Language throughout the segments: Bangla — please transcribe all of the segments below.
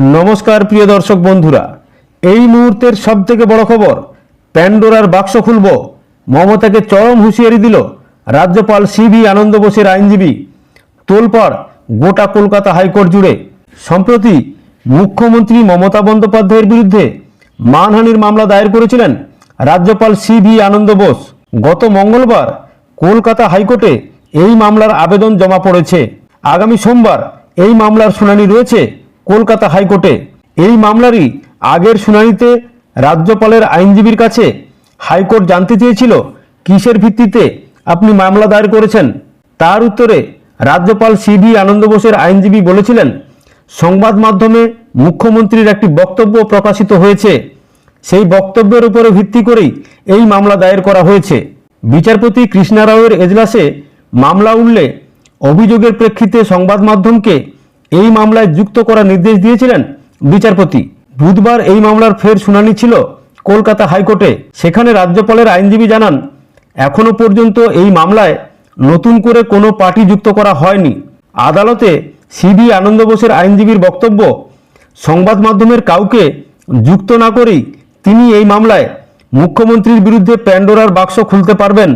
নমস্কার, প্রিয় দর্শক বন্ধুরা। এই মুহূর্তের সব থেকে বড় খবর, প্যান্ডোরার বাক্স খুলব। মমতাকে চরম হুঁশিয়ারি দিল রাজ্যপাল সিবি আনন্দ বোসের আইনজীবী। তোলপাড়, গোটা কলকাতা হাইকোর্ট জুড়ে। সম্প্রতি মুখ্যমন্ত্রী মমতা বন্দ্যোপাধ্যায়ের বিরুদ্ধে মানহানির মামলা দায়ের করেছিলেন রাজ্যপাল সিবি আনন্দ বোস। গত মঙ্গলবার কলকাতা হাইকোর্টে এই মামলার আবেদন জমা পড়েছে। আগামী সোমবার এই মামলার শুনানি রয়েছে। কলকাতা হাইকোর্টে। এই মামলারই আগের শুনানিতে রাজ্যপালের আইনজীবীর কাছে হাইকোর্ট জানতে চেয়েছিল, কিসের ভিত্তিতে আপনি মামলা দায়ের করেছেন। তার উত্তরে রাজ্যপাল সিবি আনন্দ বোসের আইনজীবী বলেছিলেন, সংবাদ মাধ্যমে মুখ্যমন্ত্রীর একটি বক্তব্য প্রকাশিত হয়েছে। সেই বক্তব্যের উপরে ভিত্তি করেই এই মামলা দায়ের করা হয়েছে। বিচারপতি কৃষ্ণা রাওয়ের এজলাসে মামলা উঠলে অভিযোগের প্রেক্ষিতে সংবাদ মাধ্যমকে এই মামলায় যুক্ত করার নির্দেশ দিয়েছিলেন বিচারপতি। বুধবার এই মামলার ফের শুনানি ছিল কলকাতা হাইকোর্টে। সেখানে রাজ্যপালের আইনজীবী জানান, এখনও পর্যন্ত এই মামলায় নতুন করে কোনো পার্টি যুক্ত করা হয়নি। আদালতে সিবি আনন্দ বোসের আইনজীবীর বক্তব্য, সংবাদ মাধ্যমের কাউকে যুক্ত না করেই তিনি এই মামলায় মুখ্যমন্ত্রীর বিরুদ্ধে প্যান্ডোরার বাক্স খুলতে পারবেন।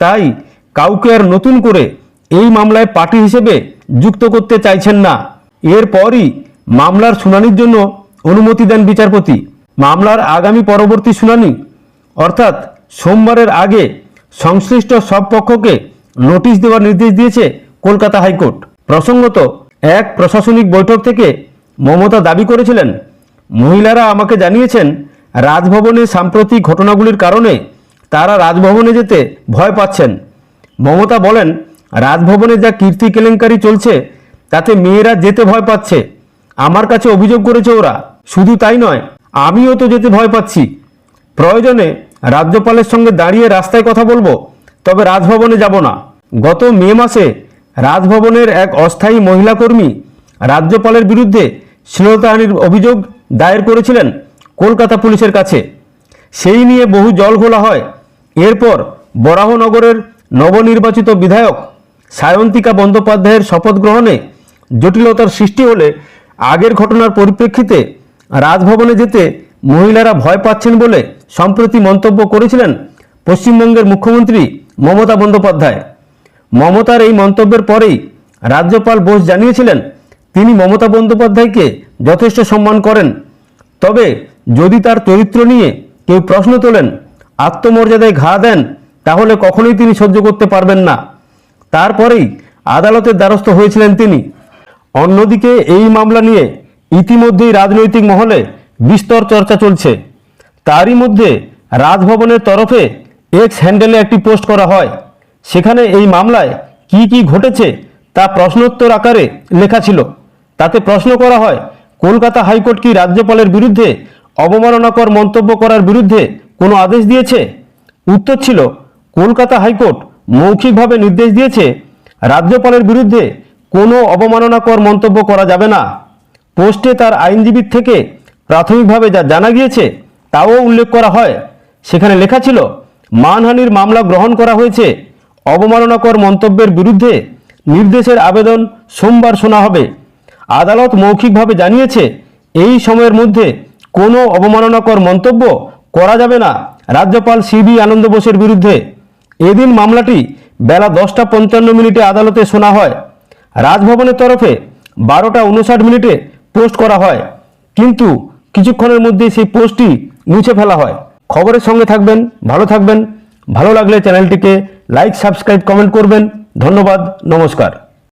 তাই কাউকে আর নতুন করে এই মামলায় পার্টি হিসেবে যুক্ত করতে চাইছেন না। এরপরই মামলার শুনানির জন্য অনুমতি দেন বিচারপতি। মামলার আগামী পরবর্তী শুনানি, অর্থাৎ সোমবারের আগে সংশ্লিষ্ট সব পক্ষকে নোটিশ দেওয়ার নির্দেশ দিয়েছে কলকাতা হাইকোর্ট। প্রসঙ্গত, এক প্রশাসনিক বৈঠক থেকে মমতা দাবি করেছিলেন, মহিলারা আমাকে জানিয়েছেন, রাজভবনে সাম্প্রতিক ঘটনাগুলির কারণে তারা রাজভবনে যেতে ভয় পাচ্ছেন। মমতা বলেন রাজভবনে যা কীর্তি কেলেঙ্কারি চলছে, তাতে মেয়েরা যেতে ভয় পাচ্ছে। আমার কাছে অভিযোগ করেছে ওরা। শুধু তাই নয়, আমিও তো যেতে ভয় পাচ্ছি। প্রয়োজনে রাজ্যপালের সঙ্গে দাঁড়িয়ে রাস্তায় কথা বলব, তবে রাজভবনে যাব না। গত মে মাসে রাজভবনের এক অস্থায়ী মহিলা কর্মী রাজ্যপালের বিরুদ্ধে শ্লীলতাহানির অভিযোগ দায়ের করেছিলেন কলকাতা পুলিশের কাছে। সেই নিয়ে বহু জল ঘোলা হয়। এরপর বরাহনগরের নবনির্বাচিত বিধায়ক সায়ন্তিকা বন্দ্যোপাধ্যায়ের শপথ গ্রহণে জটিলতার সৃষ্টি হলে আগের ঘটনার পরিপ্রেক্ষিতে রাজভবনে যেতে মহিলারা ভয় পাচ্ছেন বলে সম্প্রতি মন্তব্য করেছিলেন পশ্চিমবঙ্গের মুখ্যমন্ত্রী মমতা বন্দ্যোপাধ্যায়। মমতার এই মন্তব্যের পরেই রাজ্যপাল বোস জানিয়েছিলেন, তিনি মমতা বন্দ্যোপাধ্যায়কে যথেষ্ট সম্মান করেন। তবে যদি তার চরিত্র নিয়ে কেউ প্রশ্ন তোলেন, আত্মমর্যাদায় ঘা দেন, তাহলে কখনোই তিনি সহ্য করতে পারবেন না। তারপরেই আদালতের দ্বারস্থ হয়েছিলেন তিনি। অন্যদিকে এই মামলা নিয়ে ইতিমধ্যেই রাজনৈতিক মহলে বিস্তর চর্চা চলছে। তারই মধ্যে রাজভবনের তরফে এক্স হ্যান্ডেলে একটি পোস্ট করা হয়। সেখানে এই মামলায় কি কি ঘটেছে তা প্রশ্নোত্তর আকারে লেখা ছিল। তাতে প্রশ্ন করা হয়, কলকাতা হাইকোর্ট কি রাজ্যপালের বিরুদ্ধে অবমাননাকর মন্তব্য করার বিরুদ্ধে কোনো আদেশ দিয়েছে? উত্তর ছিল, কলকাতা হাইকোর্ট মৌখিকভাবে নির্দেশ দিয়েছে, রাজ্যপালের বিরুদ্ধে কোনো অবমাননাকর মন্তব্য করা যাবে না। পোস্টে তার আইনজীবীর থেকে প্রাথমিকভাবে যা জানা গিয়েছে, তাও উল্লেখ করা হয়। সেখানে লেখা ছিল, মানহানির মামলা গ্রহণ করা হয়েছে। অবমাননাকর মন্তব্যের বিরুদ্ধে নির্দেশের আবেদন সোমবার শোনা হবে। আদালত মৌখিকভাবে জানিয়েছে, এই সময়ের মধ্যে কোনো অবমাননাকর মন্তব্য করা যাবে না। রাজ্যপাল সিবি আনন্দ বোসের বিরুদ্ধে এদিন মামলাটি বেলা দশটা পঞ্চান্ন মিনিটে আদালতে শোনা হয়। রাজভবনের তরফে বারোটা উনষাট মিনিটে পোস্ট করা হয়। কিন্তু কিছুক্ষণের মধ্যেই সেই পোস্টটি মুছে ফেলা হয়। খবরের সঙ্গে থাকবেন, ভালো থাকবেন। ভালো লাগলে চ্যানেলটিকে লাইক, সাবস্ক্রাইব, কমেন্ট করবেন। ধন্যবাদ, নমস্কার।